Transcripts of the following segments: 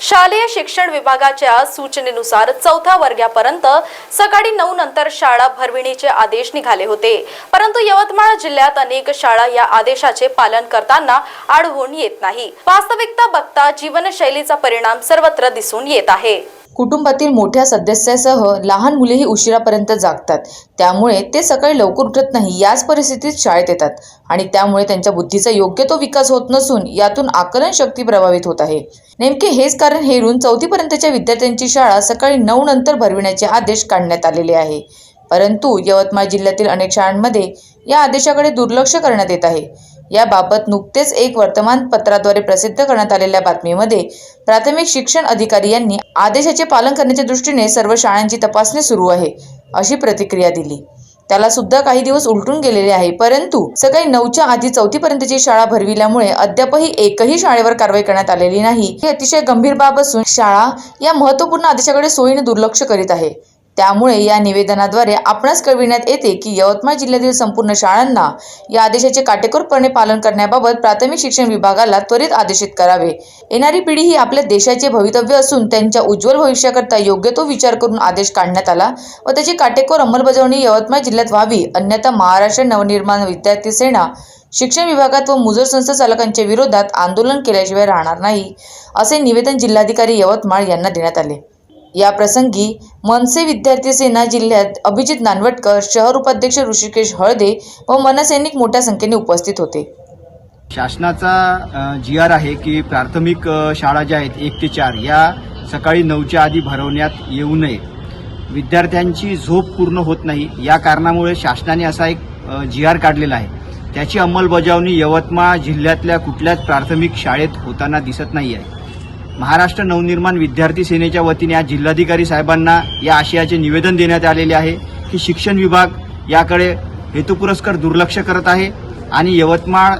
शालेय शिक्षण विभागाच्या सूचनेनुसार चौथ्या वर्गापर्यंत सकाळी नऊ नंतर शाळा भरविण्याचे आदेश निघाले होते. परंतु यवतमाळ जिल्ह्यात अनेक शाळा या आदेशाचे पालन करताना आढळून येत नाही. वास्तविकता बघता जीवनशैलीचा परिणाम सर्वत्र दिसून येत आहे. कुटुंबातील मोठ्या सदस्यासह लहान मुलेही उशिरापर्यंत जागतात. त्यामुळे ते सकाळी लवकर उठत नाही याच परिस्थितीत शाळेत येतात. आणि त्यामुळे त्यांच्या बुद्धीचा योग्य तो विकास होत नसून यातून आकलन शक्ती प्रभावित होत आहे. नेमके हेच कारण हेरून चौथीपर्यंतच्या विद्यार्थ्यांची शाळा सकाळी नऊ नंतर भरविण्याचे आदेश काढण्यात आलेले आहे. परंतु यवतमाळ जिल्ह्यातील अनेक शाळांमध्ये या आदेशाकडे दुर्लक्ष करण्यात येत आहे. याबाबत नुकतेच एक वर्तमानपत्राद्वारे प्रसिद्ध करण्यात आलेल्या बातमीमध्ये प्राथमिक शिक्षण अधिकारी यांनी आदेशाचे पालन करण्याच्या दृष्टीने सर्व शाळांची तपासणी सुरू आहे अशी प्रतिक्रिया दिली. त्याला सुद्धा काही दिवस उलटून गेलेले आहे परंतु सकाळी नऊच्या आधी चौथीपर्यंतची शाळा भरविल्यामुळे अद्यापही एकही शाळेवर कारवाई करण्यात आलेली नाही. ही अतिशय गंभीर बाब असून शाळा या महत्त्वपूर्ण आदेशाकडे सोयीने दुर्लक्ष करीत आहे. त्यामुळे या निवेदनाद्वारे आपणास कळविण्यात येते की यवतमाळ जिल्ह्यातील संपूर्ण शाळांना या आदेशाचे काटेकोरपणे पालन करण्याबाबत प्राथमिक शिक्षण विभागाला त्वरित आदेशित करावे. येणारी पिढी ही आपल्या देशाचे भवितव्य असून त्यांच्या उज्ज्वल भविष्याकरता योग्य तो विचार करून आदेश काढण्यात आला व त्याची काटेकोर अंमलबजावणी यवतमाळ जिल्ह्यात व्हावी. अन्यथा महाराष्ट्र नवनिर्माण विद्यार्थी सेना शिक्षण विभागात व मुजोर संस्था चालकांच्या विरोधात आंदोलन केल्याशिवाय राहणार नाही असे निवेदन जिल्हाधिकारी यवतमाळ यांना देण्यात आले. या प्रसंगी मनसे विद्यार्थी सेना जिल्ह्यात अभिजित नानवटकर शहर उपाध्यक्ष ऋषिकेश हळदे व मनसैनिक मोठ्या संख्येने उपस्थित होते. शासनाचा जी आर आहे की प्राथमिक शाळा ज्या आहेत एक ते चार या सकाळी नऊच्या आधी भरवण्यात येऊ नये. विद्यार्थ्यांची झोप पूर्ण होत नाही. या कारणामुळे शासनाने असा एक जी आर काढलेला आहे. त्याची अंमलबजावणी यवतमाळ जिल्ह्यातल्या कुठल्याच प्राथमिक शाळेत होताना दिसत नाही आहे महाराष्ट्र नवनिर्माण विद्यार्थी सेनेच्या वतीने आज जिल्हाधिकारी साहेबांना या आशयाचे निवेदन देण्यात आलेले आहे की शिक्षण विभाग याकडे हेतुपुरस्कर दुर्लक्ष करत आहे आणि यवतमाळ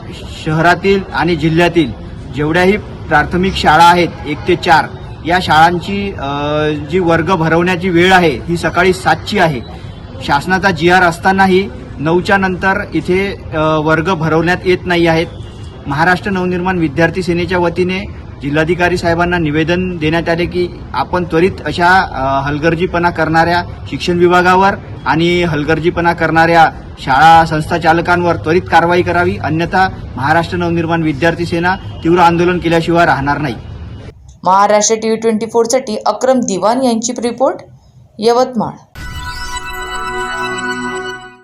शहरातील आणि जिल्ह्यातील जेवढ्याही प्राथमिक शाळा आहेत एक ते चार या शाळांची जी वर्ग भरवण्याची वेळ आहे ही सकाळी सातची आहे. शासनाचा जी आर असतानाही नऊच्या नंतर इथे वर्ग भरवण्यात येत नाही आहेत. महाराष्ट्र नवनिर्माण विद्यार्थी सेनेच्या वतीने जिल्हाधिकारी साहेबांना निवेदन देण्यात आले की आपण त्वरित अशा हलगर्जीपणा करणाऱ्या शिक्षण विभागावर आणि हलगर्जीपणा करणाऱ्या शाळा संस्था चालकांवर त्वरित कारवाई करावी. अन्यथा महाराष्ट्र नवनिर्माण विद्यार्थी सेना तीव्र आंदोलन केल्याशिवाय राहणार नाही. महाराष्ट्र टी व्ही ट्वेंटी फोरसाठी अक्रम दिवान यांची रिपोर्ट यवतमाळ.